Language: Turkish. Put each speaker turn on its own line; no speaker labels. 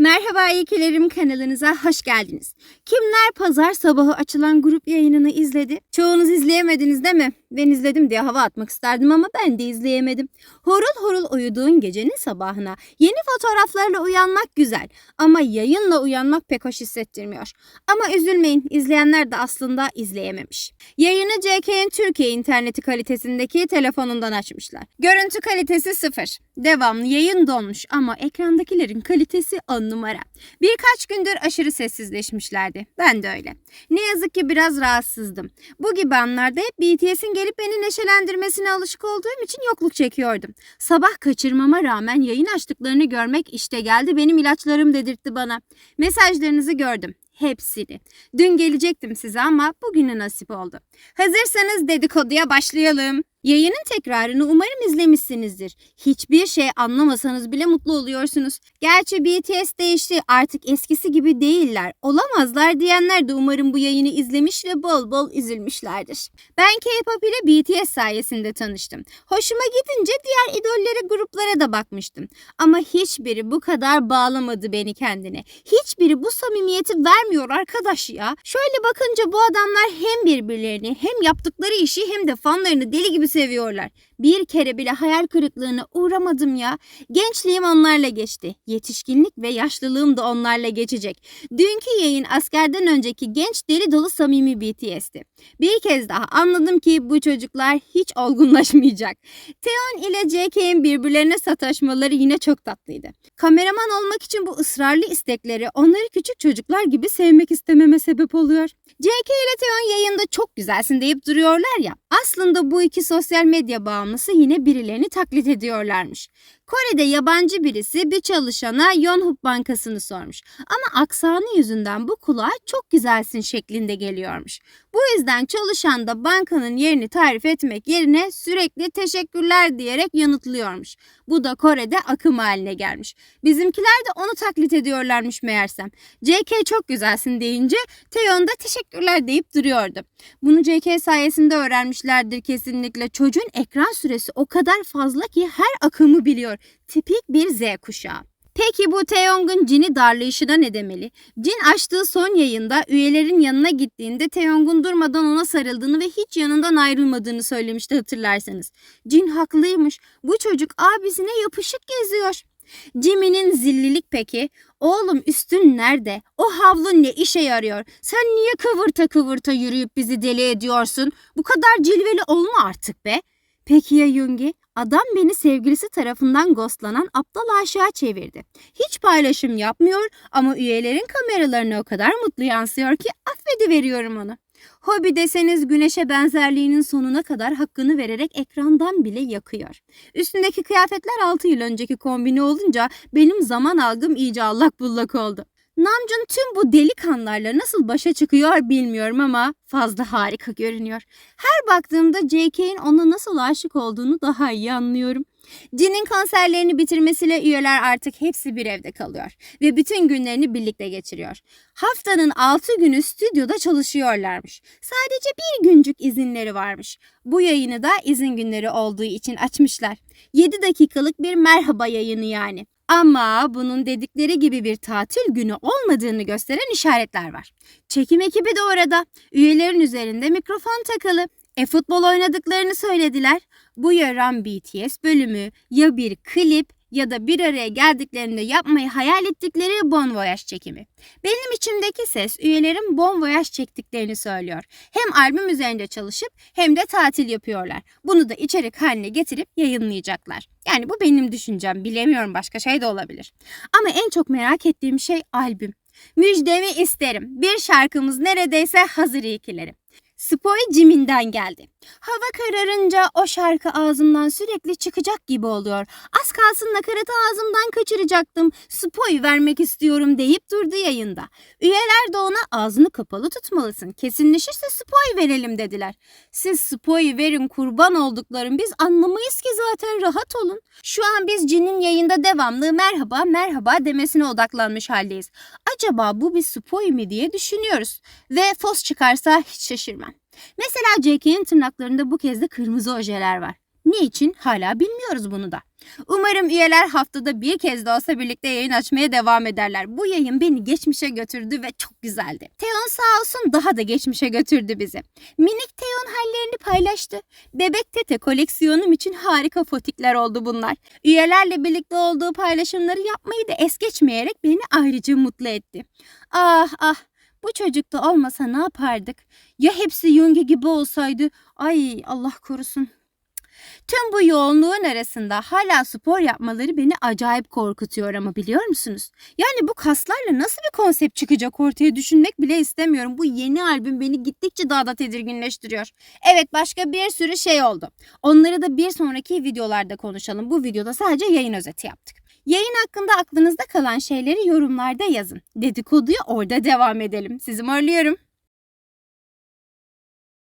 Merhaba İlkelerim kanalınıza hoş geldiniz. Kimler pazar sabahı açılan grup yayınını izledi? Çoğunuz izleyemediniz değil mi? Ben izledim diye hava atmak isterdim ama ben de izleyemedim. Horul horul uyuduğun gecenin sabahına yeni fotoğraflarla uyanmak güzel ama yayınla uyanmak pek hoş hissettirmiyor. Ama üzülmeyin izleyenler de aslında izleyememiş. Yayını JK'nin Türkiye interneti kalitesindeki telefonundan açmışlar. Görüntü kalitesi sıfır. Devamlı yayın donmuş ama ekrandakilerin kalitesi on numara. Birkaç gündür aşırı sessizleşmişlerdi. Ben de öyle. Ne yazık ki biraz rahatsızdım. Bu gibi anlarda hep BTS'in gelip beni neşelendirmesine alışık olduğum için yokluk çekiyordum. Sabah kaçırmama rağmen yayın açtıklarını görmek işte geldi benim ilaçlarım dedirtti bana. Mesajlarınızı gördüm. Hepsini. Dün gelecektim size ama bugüne nasip oldu. Hazırsanız dedikoduya başlayalım. Yayının tekrarını umarım izlemişsinizdir. Hiçbir şey anlamasanız bile mutlu oluyorsunuz. Gerçi BTS değişti artık eskisi gibi değiller. Olamazlar diyenler de umarım bu yayını izlemiş ve bol bol üzülmüşlerdir. Ben K-pop ile BTS sayesinde tanıştım. Hoşuma gidince diğer idollere gruplara da bakmıştım. Ama hiçbiri bu kadar bağlamadı beni kendine. Hiçbiri bu samimiyeti vermiyor arkadaş ya. Şöyle bakınca bu adamlar hem birbirlerini hem yaptıkları işi hem de fanlarını deli gibi seviyorlar. Bir kere bile hayal kırıklığına uğramadım ya. Gençliğim onlarla geçti. Yetişkinlik ve yaşlılığım da onlarla geçecek. Dünkü yayın askerden önceki genç deli dolu samimi BTS'ti. Bir kez daha anladım ki bu çocuklar hiç olgunlaşmayacak. Teon ile JK'nin birbirlerine sataşmaları yine çok tatlıydı. Kameraman olmak için bu ısrarlı istekleri onları küçük çocuklar gibi sevmek istememe sebep oluyor. JK ile Teon yayında çok güzelsin deyip duruyorlar ya. Aslında bu iki sosyal medya bağımlısı yine birilerini taklit ediyorlarmış. Kore'de yabancı birisi bir çalışana Yonhap Bankası'nı sormuş. Ama aksanı yüzünden bu kulağa çok güzelsin şeklinde geliyormuş. Bu yüzden çalışan da bankanın yerini tarif etmek yerine sürekli teşekkürler diyerek yanıtlıyormuş. Bu da Kore'de akım haline gelmiş. Bizimkiler de onu taklit ediyorlarmış meğersem. JK çok güzelsin deyince Taeyeon da teşekkürler deyip duruyordu. Bunu JK sayesinde öğrenmişlerdir kesinlikle. Çocuğun ekran süresi o kadar fazla ki her akımı biliyor. Tipik bir Z kuşağı. Peki bu Taeyong'un Jin'i darlayışına ne demeli? Jin açtığı son yayında üyelerin yanına gittiğinde Taeyong'un durmadan ona sarıldığını ve hiç yanından ayrılmadığını söylemişti hatırlarsanız. Jin haklıymış. Bu çocuk abisine yapışık geziyor. Jimmy'nin zillilik peki? Oğlum üstün nerede? O havlun ne işe yarıyor? Sen niye kıvırta kıvırta yürüyüp bizi deli ediyorsun? Bu kadar cilveli olma artık be. Peki ya Yungi? Adam beni sevgilisi tarafından ghostlanan aptal aşağı çevirdi. Hiç paylaşım yapmıyor ama üyelerin kameralarına o kadar mutlu yansıyor ki affediveriyorum onu. Hobi deseniz güneşe benzerliğinin sonuna kadar hakkını vererek ekrandan bile yakıyor. Üstündeki kıyafetler 6 yıl önceki kombini olunca benim zaman algım iyice allak bullak oldu. Namjoon tüm bu delikanlarla nasıl başa çıkıyor bilmiyorum ama fazla harika görünüyor. Her baktığımda JK'in ona nasıl aşık olduğunu daha iyi anlıyorum. Jin'in konserlerini bitirmesiyle üyeler artık hepsi bir evde kalıyor ve bütün günlerini birlikte geçiriyor. Haftanın 6 günü stüdyoda çalışıyorlarmış. Sadece bir güncük izinleri varmış. Bu yayını da izin günleri olduğu için açmışlar. 7 dakikalık bir merhaba yayını yani. Ama bunun dedikleri gibi bir tatil günü olmadığını gösteren işaretler var. Çekim ekibi de orada. Üyelerin üzerinde mikrofon takılı. E futbol oynadıklarını söylediler. Bu yaran BTS bölümü ya bir klip ya da bir araya geldiklerinde yapmayı hayal ettikleri Bon Voyage çekimi. Benim içimdeki ses üyelerin Bon Voyage çektiklerini söylüyor. Hem albüm üzerinde çalışıp hem de tatil yapıyorlar. Bunu da içerik haline getirip yayınlayacaklar. Yani bu benim düşüncem. Bilemiyorum başka şey de olabilir. Ama en çok merak ettiğim şey albüm. Müjdemi isterim. Bir şarkımız neredeyse hazır ikilerim. Spoy Jimin'den geldi. Hava kararınca o şarkı ağzımdan sürekli çıkacak gibi oluyor. Az kalsın nakaratı ağzımdan kaçıracaktım. Spoy vermek istiyorum deyip durdu yayında. Üyeler de ona ağzını kapalı tutmalısın. Kesinleşirse spoy verelim dediler. Siz spoy verin kurban olduklarım biz anlamayız ki zaten rahat olun. Şu an biz Cin'in yayında devamlı merhaba merhaba demesine odaklanmış haldeyiz. Acaba bu bir spoy mi diye düşünüyoruz. Ve fos çıkarsa hiç şaşırmam. Mesela JK'nin tırnaklarında bu kez de kırmızı ojeler var. Niçin? Hala bilmiyoruz bunu da. Umarım üyeler haftada bir kez de olsa birlikte yayın açmaya devam ederler. Bu yayın beni geçmişe götürdü ve çok güzeldi. Teon sağ olsun daha da geçmişe götürdü bizi. Minik Teon hallerini paylaştı. Bebek Tete koleksiyonum için harika fotikler oldu bunlar. Üyelerle birlikte olduğu paylaşımları yapmayı da es geçmeyerek beni ayrıca mutlu etti. Ah ah bu çocuk da olmasa ne yapardık? Ya hepsi Yungi gibi olsaydı? Ay Allah korusun. Tüm bu yoğunluğun arasında hala spor yapmaları beni acayip korkutuyor ama biliyor musunuz? Yani bu kaslarla nasıl bir konsept çıkacak ortaya düşünmek bile istemiyorum. Bu yeni albüm beni gittikçe daha da tedirginleştiriyor. Evet başka bir sürü şey oldu. Onları da bir sonraki videolarda konuşalım. Bu videoda sadece yayın özeti yaptık. Yayın hakkında aklınızda kalan şeyleri yorumlarda yazın. Dedikoduya orada devam edelim. Sizi morluyorum.